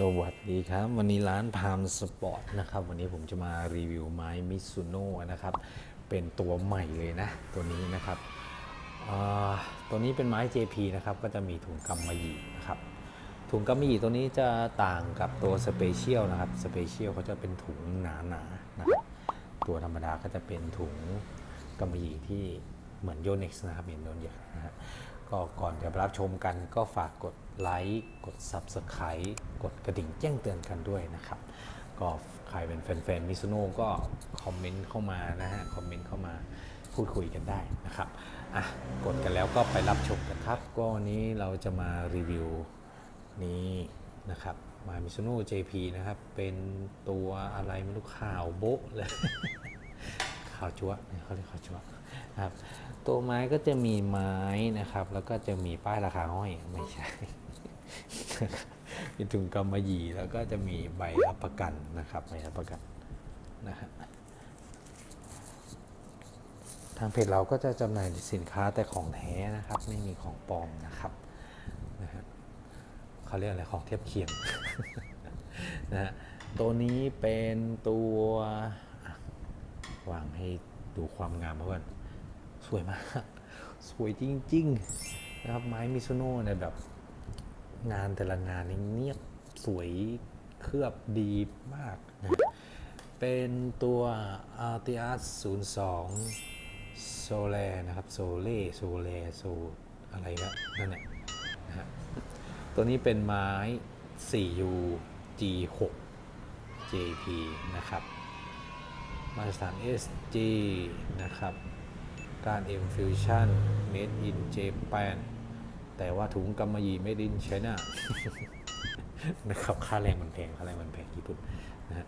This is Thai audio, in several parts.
สวัสดีครับ วันนี้ร้านพามสปอร์ตนะครับ วันนี้ผมจะมารีวิวไม้มิซุโน่นะครับ เป็นตัวใหม่เลยนะ ตัวนี้นะครับตัวนี้เป็นไม้ JP นะครับ ก็จะมีถุงกำมะหยี่นะครับ ถุงกำมะหยี่ตัวนี้จะต่างกับตัวสเปเชียลนะครับสเปเชียลเขาจะเป็นถุงหนาๆนะครับตัวธรรมดาก็จะเป็นถุงกำมะหยี่ที่เหมือนโยนิกส์นะครับเหมือนโยนิกส์นะฮะก็ก่อนจะรับชมกันก็ฝากกด ไลค์กด Subscribe กดกระดิ่งแจ้งเตือนกันด้วยนะครับ ก็ใครเป็นแฟนๆมิซุโน่ก็คอมเมนต์เข้ามานะฮะคอมเมนต์เข้ามาพูดคุยกันได้นะครับอะกดกันแล้วก็ไปรับชมกันครับ ก็วันนี้เราจะมารีวิวนี้นะครับมามิ s ุโน่ JP นะครับ เป็นตัวอะไรไม่รู้ข่าวโบ๊ะเลยข่าวจั๊วเขาเรียกข่าวจั๊วครับตัวไม้ก็จะมีไม้นะครับ แล้วก็จะมีป้ายราคาห้อยไม่ใช่ มีถุงกำมะหยี่แล้วก็จะมีใบรับประกันนะครับใบรับประกันนะฮะทางเพจเราก็จะจำหน่ายสินค้าแต่ของแท้นะครับ ไม่มีของปลอมนะครับนะฮะเขาเรียกอะไรของเทียบเคียงนะฮะตัวนี้เป็นตัววางให้ดูความงามเพื่อนสวยมาก สวยจริง ๆ นะครับไม้มิซโน่เนี่ยแบบ งานแต่ละงานนี่เนียบสวยเคลือบดีมากนะเป็นตัว r t i a s 02โซเลนะครับโซเล่โซเลโซอะไรนะนั่นแหละนะฮะตัวนี้เป็นไม้ 4U G6 JP นะครับ มาตรฐาน SG นะครับ การ M Fusion Made in Japan แต่ว่าถุงกำมะหยี่ Made in China นะครับค่าแรงมันแพงค่าแรงมันแพงญี่ปุ่นนะฮะ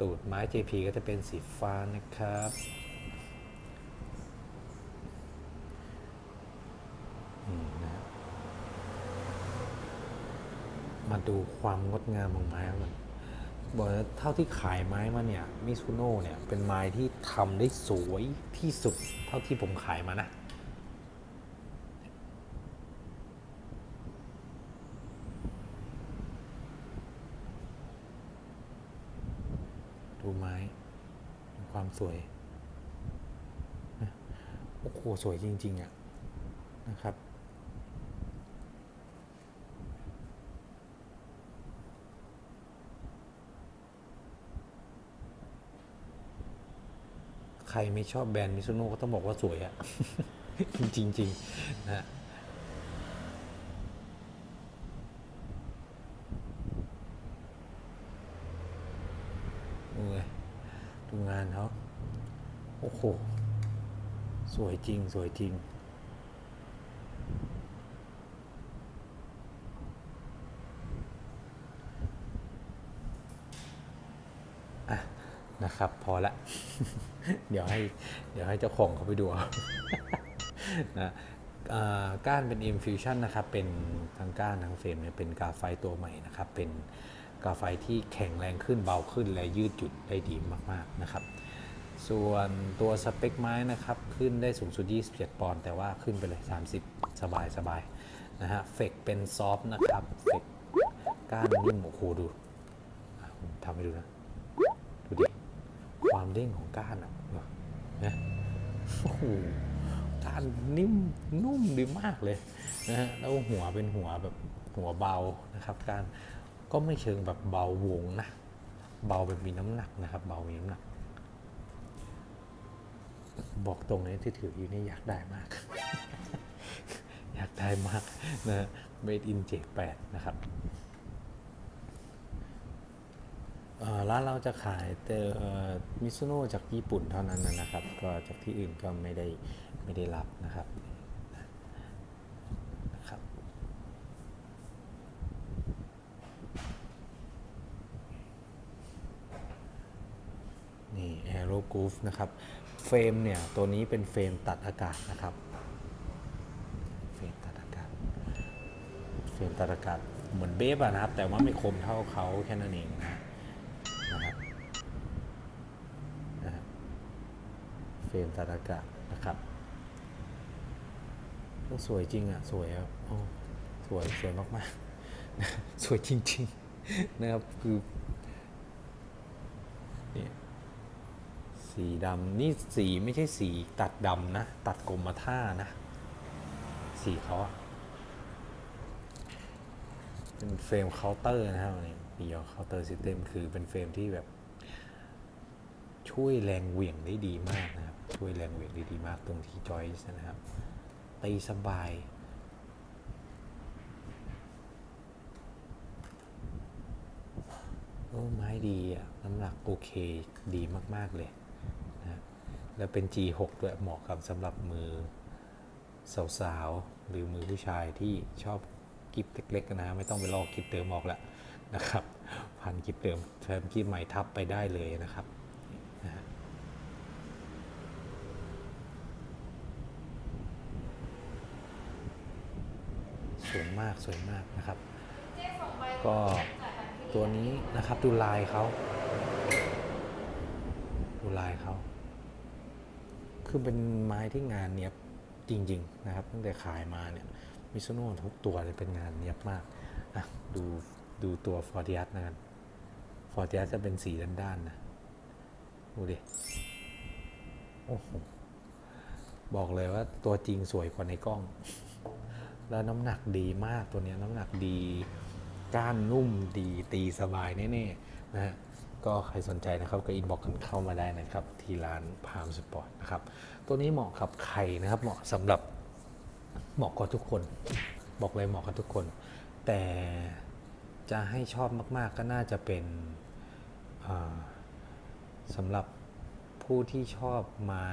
ตูดไม้ JP ก็จะเป็นสีฟ้านะครับ มาดูความงดงามของไม้มันบอกเลยเท่าที่ขายไม้มาเนี่ยมิซุโน่เนี่ย เป็นไม้ที่ทำได้สวยที่สุดเท่าที่ผมขายมานะ ไม้ ความสวยนะโอ้โหสวยจริง ๆอะนะครับ ใครไม่ชอบแบรนด์มิซูโน่ก็ต้องบอกว่าสวยอะจริงๆนะฮะดูเลยดูงานเขาโอ้โห สวยจริง สวยจริง อะ นะครับ พอละ เดี๋ยวให้ เดี๋ยวให้เจ้าของเขาไปดูนะอ่าก้านเป็น infusion นะครับ เป็นทั้งก้านทั้งเฟรมเนี่ยเป็นกาไฟตัวใหม่นะครับ เป็น กาไฟที่แข็งแรงขึ้นเบาขึ้นและยืดหยุ่นได้ดีมากๆนะครับ ส่วนตัวสเปคไม้นะครับขึ้นได้สูงสุด 27 ปอนด์แต่ว่าขึ้นไปเลย 30 สบายสบายนะฮะเฟกเป็นซอฟต์นะครับเฟกก้านนิ่มโอ้โหดูผมทำให้ดูนะ ดูดิ ความเด้งของก้านอะนะโอ้โหก้านนิ่มนุ่มดีมากเลยนะฮะแล้วหัวเป็นหัวแบบหัวเบานะครับ กาน ก็ไม่เชิงแบบเบาวงนะ เบาแบบมีน้ำหนักนะครับ เบามีน้ำหนัก บอกตรงเลยที่ถืออยู่นี่อยากได้มาก อยากได้มากนะ made in J8 นะครับร้านเราจะขายแต่มิซุโน่จากญี่ปุ่นเท่านั้นนะครับ ก็จากที่อื่นก็ไม่ได้ไม่ได้รับนะครับ นี่ Aero Groove นะครับเฟรมเนี่ยตัวนี้เป็นเฟรมตัดอากาศนะครับเฟรมตัดอากาศเฟรมตัดอากาศเหมือนเบฟอะนะครับ แต่ว่าไม่คมเท่าเขาแค่นั้นเองนะนะครับเฟรมตัดอากาศนะครับก็สวยจริงอะสวยอะโอ้สวยสวยมากสวยจริง ๆ นะครับคือเนี่ย สีดำนี่สีไม่ใช่สีตัดดำนะ ตัดกรมท่านะ สีเขาเป็นเฟรมเคาน์เตอร์นะครับอันนี้ปียอเคาน์เตอร์ซิสเต็มคือเป็นเฟรมที่แบบ ช่วยแรงเหวี่ยงได้ดีมากนะครับ ช่วยแรงเหวี่ยงได้ดีมากตรงที่จอยส์นะครับตีสบายโอ้ไม้ดีอะน้ำหนักโอเคดีมาก ๆ เลย แล้วเป็น G6 ด้วยเหมาะกับสำหรับมือสาวๆ หรือมือผู้ชายที่ชอบกิฟเล็กๆนะ ไม่ต้องไปลอกกิฟเติมออกละนะครับ พันกิฟเติมแทนกิฟใหม่ทับไปได้เลยนะครับสวยมากสวยมากนะครับ ก็ตัวนี้นะครับดูลายเขาดูลายเขา คือเป็นไม้ที่งานเนี้ยบจริง ๆ นะครับ ตั้งแต่ขายมาเนี่ยมิซูโน่ทุกตัวเลยเป็นงานเนี้ยบมากอะดูดูตัวฟอร์ติอัสนะครับฟอร์ติอัสจะเป็นสีด้านๆนะดูดิโอ้โหบอกเลยว่าตัวจริงสวยกว่าในกล้อง แล้วน้ำหนักดีมากตัวเนี้ยน้ำหนักดี ก้านนุ่มดีตีสบายแน่ๆนะฮะ ก็ใครสนใจนะครับก็อินบ็อกกันเข้ามาได้นะครับ ที่ร้านพามสปอร์ตนะครับ ตัวนี้เหมาะกับใครนะครับ เหมาะสำหรับเหมาะกับทุกคน บอกเลยเหมาะกับทุกคน แต่จะให้ชอบมาก ๆ ก็น่าจะเป็นอ่าสำหรับผู้ที่ชอบไม้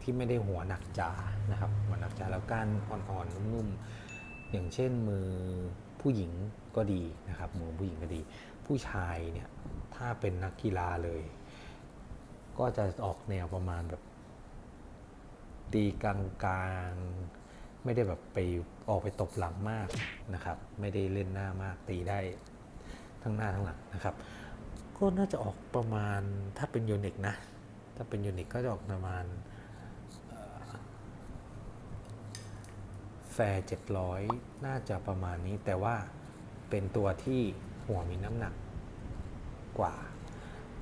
ที่ไม่ได้หัวหนักจ๋านะครับ หัวหนักจ๋าแล้วก้านอ่อนๆนุ่มๆอย่างเช่นมือผู้หญิงก็ดีนะครับมือผู้หญิงก็ดี ผู้ชายเนี่ย ถ้าเป็นนักกีฬาเลย ก็จะออกแนวประมาณแบบ ตีกลางๆไม่ได้แบบไปออกไปตบหลังมากนะครับ ไม่ได้เล่นหน้ามากตีได้ทั้งหน้าทั้งหลังนะครับ ก็น่าจะออกประมาณถ้าเป็นยูนิคนะ ถ้าเป็นยูนิคก็จะออกประมาณแฟร์เจ็ดร้อยน่าจะประมาณนี้แต่ว่าเป็นตัวที่หัวมีน้ำหนัก กว่า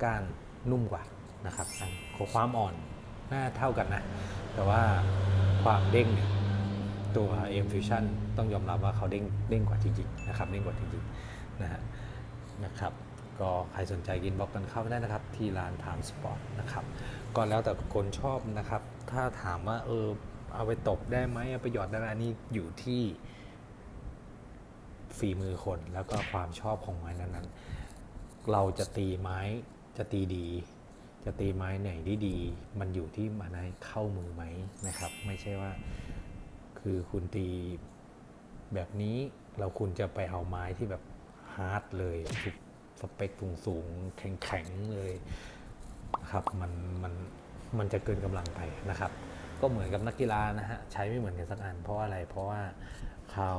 ก้านนุ่มกว่านะครับอันความอ่อนน่าเท่ากันนะ แต่ว่าความเด้งเนี่ยตัว M Fusion ต้องยอมรับว่าเขาเด้งเด้งกว่าจริงๆนะครับเด้งกว่าจริงๆนะฮะนะครับก็ใครสนใจกินบล็อกกันเข้าได้นะครับ ที่ร้านถามสปอร์ตนะครับก็แล้วแต่คนชอบนะครับ ถ้าถามว่าเออเอาไปตบได้ไหมเอาไปหยอดได้ไหมอันนี้อยู่ที่ฝีมือคนแล้วก็ความชอบของไม้นั้นๆ เราจะตีไม้จะตีดี จะตีไม้ไหนได้ดี มันอยู่ที่มันให้เข้ามือไหมนะครับ ไม่ใช่ว่าคือคุณตีแบบนี้เราคุณจะไปเอาไม้ที่แบบฮาร์ดเลยสเปคสูงๆแข็งๆเลยนะครับมันมันมันจะเกินกำลังไปนะครับ ก็เหมือนกับนักกีฬานะฮะใช้ไม่เหมือนกันสักอันเพราะอะไรเพราะว่าเขา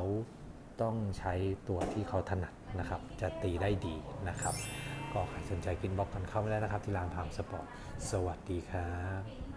ต้องใช้ตัวที่เขาถนัด นะครับจะตีได้ดีนะครับ ก็ใครสนใจกินบล็อกกันเข้ามาได้นะครับ ที่ร้านพามสปอร์ต สวัสดีครับ